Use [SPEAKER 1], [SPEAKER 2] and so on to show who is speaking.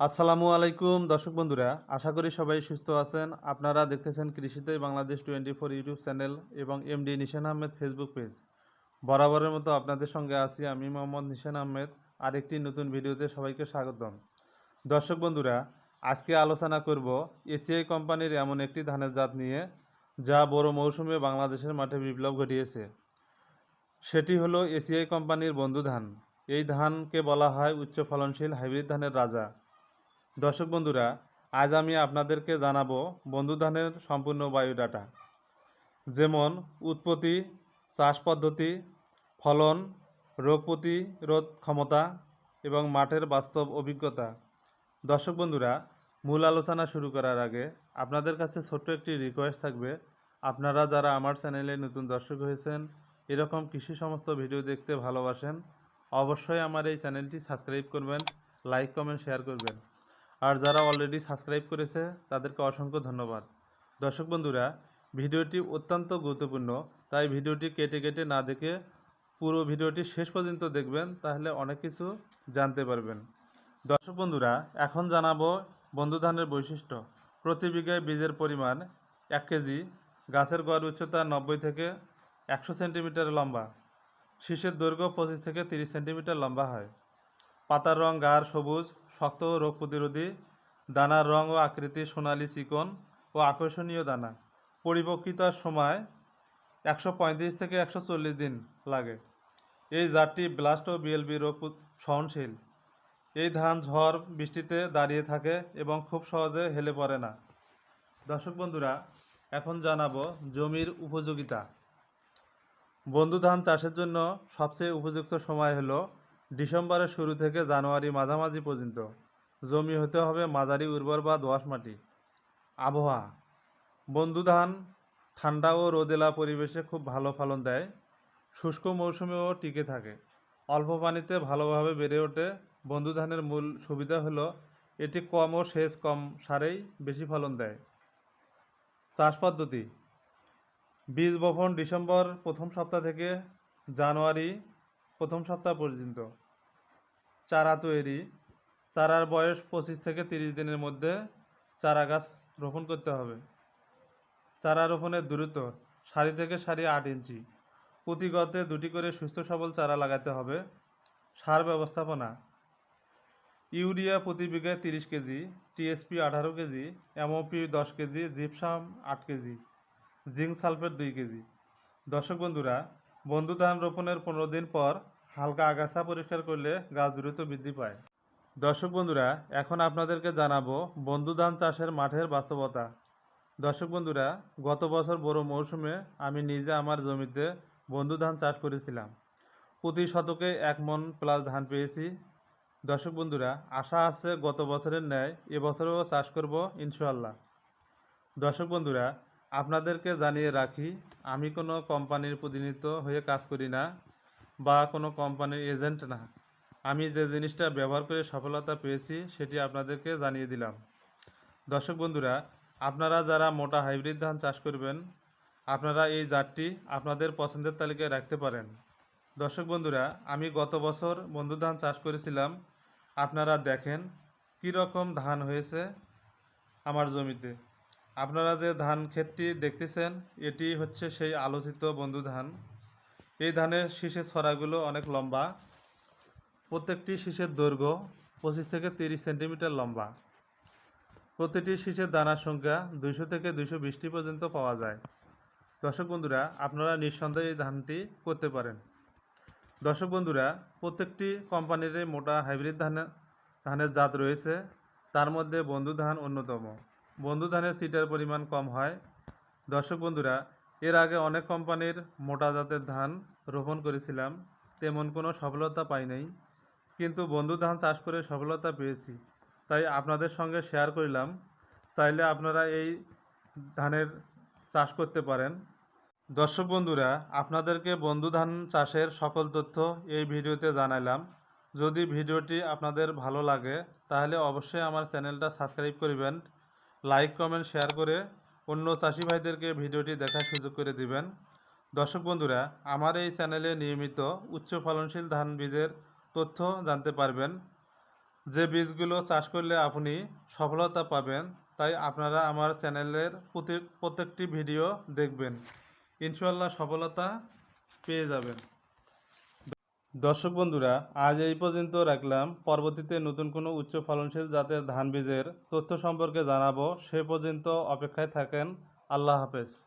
[SPEAKER 1] আসসালামু আলাইকুম, দর্শক বন্ধুরা, আশা করি সবাই সুস্থ আছেন। আপনারা দেখতেছেন কৃষিতে Bangladesh twenty four YouTube channel এবং MD Nishan Ahmed Facebook page. বরাবরের মতো আপনাদের সঙ্গে আছি আমি মোহাম্মদ নিশান আহমেদ। আরেকটি নতুন ভিডিওতে সবাইকে স্বাগতম। দর্শক বন্ধুরা, আজকে আলোচনা করব এসিআই কোম্পানির এমন একটি ধানের জাত নিয়ে, যা বড় মৌসুমে বাংলাদেশের মাঠে বিপ্লব ঘটিয়েছে। সেটি হলো এসিআই কোম্পানির বন্ধু ধান। এই ধানকে বলা হয় উচ্চ ফলনশীল হাইব্রিড ধানের রাজা। দর্শক বন্ধুরা, আজ আমি আপনাদেরকে জানাব বন্ধু ধানের সম্পূর্ণ বায়োডাটা। যেমন উৎপত্তি, চাষ পদ্ধতি, ফলন, রোগ প্রতিরোধ ক্ষমতা এবং মাঠের বাস্তব অভিজ্ঞতা। দর্শক বন্ধুরা, মূল আলোচনা শুরু করার আগে আপনাদের কাছে ছোট্ট একটি রিকোয়েস্ট থাকবে। আপনারা যারা আমার চ্যানেলে নতুন দর্শক হয়েছেন, এরকম কৃষি সমস্ত ভিডিও দেখতে ভালোবাসেন, অবশ্যই আমার এই চ্যানেলটি সাবস্ক্রাইব করবেন, লাইক, কমেন্ট শেয়ার করবেন। আর যারা অলরেডি সাবস্ক্রাইব করেছে, তাদেরকে অসংখ্য ধন্যবাদ। দর্শক বন্ধুরা, ভিডিওটি অত্যন্ত গুরুত্বপূর্ণ, তাই ভিডিওটি কেটে কেটে না দেখে পুরো ভিডিওটি শেষ পর্যন্ত দেখবেন, তাহলে অনেক কিছু জানতে পারবেন। দর্শক বন্ধুরা, এখন জানাব বন্ধু ধানের বৈশিষ্ট্য। প্রতি বিঘায় বীজের পরিমাণ এক কেজি, গাছের গড় উচ্চতা নব্বই থেকে একশো সেন্টিমিটার লম্বা, শীষের দৈর্ঘ্য পঁচিশ থেকে তিরিশ সেন্টিমিটার লম্বা হয়। পাতার রং গাঢ় সবুজ শক্ত রোগ প্রতিরোধী দানার রং ও আকৃতি সোনালী চিকন ও আকর্ষণীয় দানা। পরিপক্কিতার সময় একশো পঁয়ত্রিশ থেকে একশো চল্লিশ দিন লাগে। এই জাতটি ব্লাস্ট ও বিএলবি রোগ সহনশীল। এই ধান ঝড় বৃষ্টিতে দাঁড়িয়ে থাকে এবং খুব সহজে হেলে পড়ে না। দর্শক বন্ধুরা, এখন জানাব জমির উপযোগিতা। বন্ধু ধান চাষের জন্য সবচেয়ে উপযুক্ত সময় হলো ডিসেম্বরের শুরু থেকে জানুয়ারি মাঝামাঝি পর্যন্ত জমি হতে হবে মাঝারি উর্বর বা দোআঁশ মাটি। আবহাওয়া। বন্ধু ধান, ঠান্ডা ও রোদেলা পরিবেশে খুব ভালো ফলন দেয়। শুষ্ক মৌসুমেও টিকে থাকে। অল্প পানিতে ভালোভাবে বেড়ে ওঠে। বন্ধু ধানের মূল সুবিধা হলো, এটি কম ও সেচ কম সারেই বেশি ফলন দেয়। চাষ পদ্ধতি। বীজ বপন ডিসেম্বর প্রথম সপ্তাহ থেকে জানুয়ারি প্রথম সপ্তাহ পর্যন্ত। চারা তৈরি। চারার বয়স পঁচিশ থেকে তিরিশ দিনের মধ্যে চারা গাছ রোপণ করতে হবে। চারা রোপণের দূরত্ব সারি থেকে সারি আট ইঞ্চি। প্রতি দুটি করে সুস্থ সবল চারা লাগাতে হবে। সার ব্যবস্থাপনা। ইউরিয়া প্রতি বিঘায় তিরিশ কেজি, টিএসপি আঠারো কেজি, এমওপি দশ কেজি, জিপসাম আট কেজি, জিঙ্ক সালফেট দুই কেজি। দর্শক বন্ধুরা বন্ধু ধান রোপণের পনেরো দিন পর হালকা আগাছা পরিষ্কার করলে গাছ দ্রুত বৃদ্ধি পায়। দর্শক বন্ধুরা, এখন আপনাদেরকে জানাব বন্ধু ধান চাষের মাঠের বাস্তবতা। দর্শক বন্ধুরা, গত বছর বড় মৌসুমে আমি নিজে আমার জমিতে বন্ধু ধান চাষ করেছিলাম। প্রতি শতকে এক মন প্লাস ধান পেয়েছি। দর্শক বন্ধুরা, আশা আছে গত বছরের ন্যায় এবছরও চাষ করব ইনশাল্লাহ দর্শক বন্ধুরা, আপনাদেরকে জানিয়ে রাখি আমি কোনো কোম্পানির প্রতিনিধিত্ব হয়ে কাজ করি না বা কোনো কোম্পানির এজেন্ট না। আমি যে জিনিসটা ব্যবহার করে সফলতা পেয়েছি, সেটি আপনাদেরকে জানিয়ে দিলাম। দর্শক বন্ধুরা, আপনারা যারা মোটা হাইব্রিড ধান চাষ করবেন, আপনারা এই জাতটি আপনাদের পছন্দের তালিকায় রাখতে পারেন। দর্শক বন্ধুরা, আমি গত বছর বন্ধু ধান চাষ করেছিলাম। আপনারা দেখেন কী রকম ধান হয়েছে আমার জমিতে। আপনারা যে ধান ক্ষেতটি দেখতেছেন, এটি হচ্ছে সেই আলোচিত বন্ধু ধান। এই ধানের শীষের ছড়াগুলো অনেক লম্বা। প্রত্যেকটি শীষের দৈর্ঘ্য পঁচিশ থেকে তিরিশ সেন্টিমিটার লম্বা। প্রতিটি শীষের দানার সংখ্যা দুইশো থেকে দুইশো বিশটি পর্যন্ত পাওয়া যায়। দর্শক বন্ধুরা, আপনারা নিঃসন্দেহে এই ধানটি করতে পারেন। দর্শক বন্ধুরা, প্রত্যেকটি কোম্পানির মোটা হাইব্রিড ধানের ধানের জাত রয়েছে। তার মধ্যে বন্ধু ধান অন্যতম। বন্ধু ধানের সিটার পরিমাণ কম হয়। দর্শক বন্ধুরা, এর আগে অনেক কোম্পানির মোটা জাতের ধান রোপণ করেছিলাম, তেমন কোনো সফলতা পাই নাই। কিন্তু বন্ধু ধান চাষ করে সফলতা পেয়েছি। তাই আপনাদের সঙ্গে শেয়ার করলাম। চাইলে আপনারা এই ধানের চাষ করতে পারেন। দর্শক বন্ধুরা, আপনাদেরকে বন্ধু ধান চাষের সকল তথ্য এই ভিডিওতে জানালাম যদি ভিডিওটি আপনাদের ভালো লাগে, তাহলে অবশ্যই আমার চ্যানেলটা সাবস্ক্রাইব করবেন। লাইক কমেন্ট শেয়ার করে অন্য চাষি ভাইদেরকে ভিডিওটি দেখার সুযোগ করে দিবেন। দর্শক বন্ধুরা, আমার এই চ্যানেলে নিয়মিত উচ্চ ফলনশীল ধান বীজের তথ্য জানতে পারবেন। যে বীজগুলো চাষ করলে আপনি সফলতা পাবেন, তাই আপনারা আমার চ্যানেলের প্রতি প্রত্যেকটি ভিডিও দেখবেন। ইনশাল্লাহ সফলতা পেয়ে যাবেন। দর্শক বন্ধুরা, আজ এই পর্যন্ত রাখলাম। পরবর্তীতে নতুন কোনো উচ্চ ফলনশীল জাতের ধান বীজের তথ্য সম্পর্কে জানাব। সে পর্যন্ত অপেক্ষায় থাকেন। আল্লাহ হাফেজ।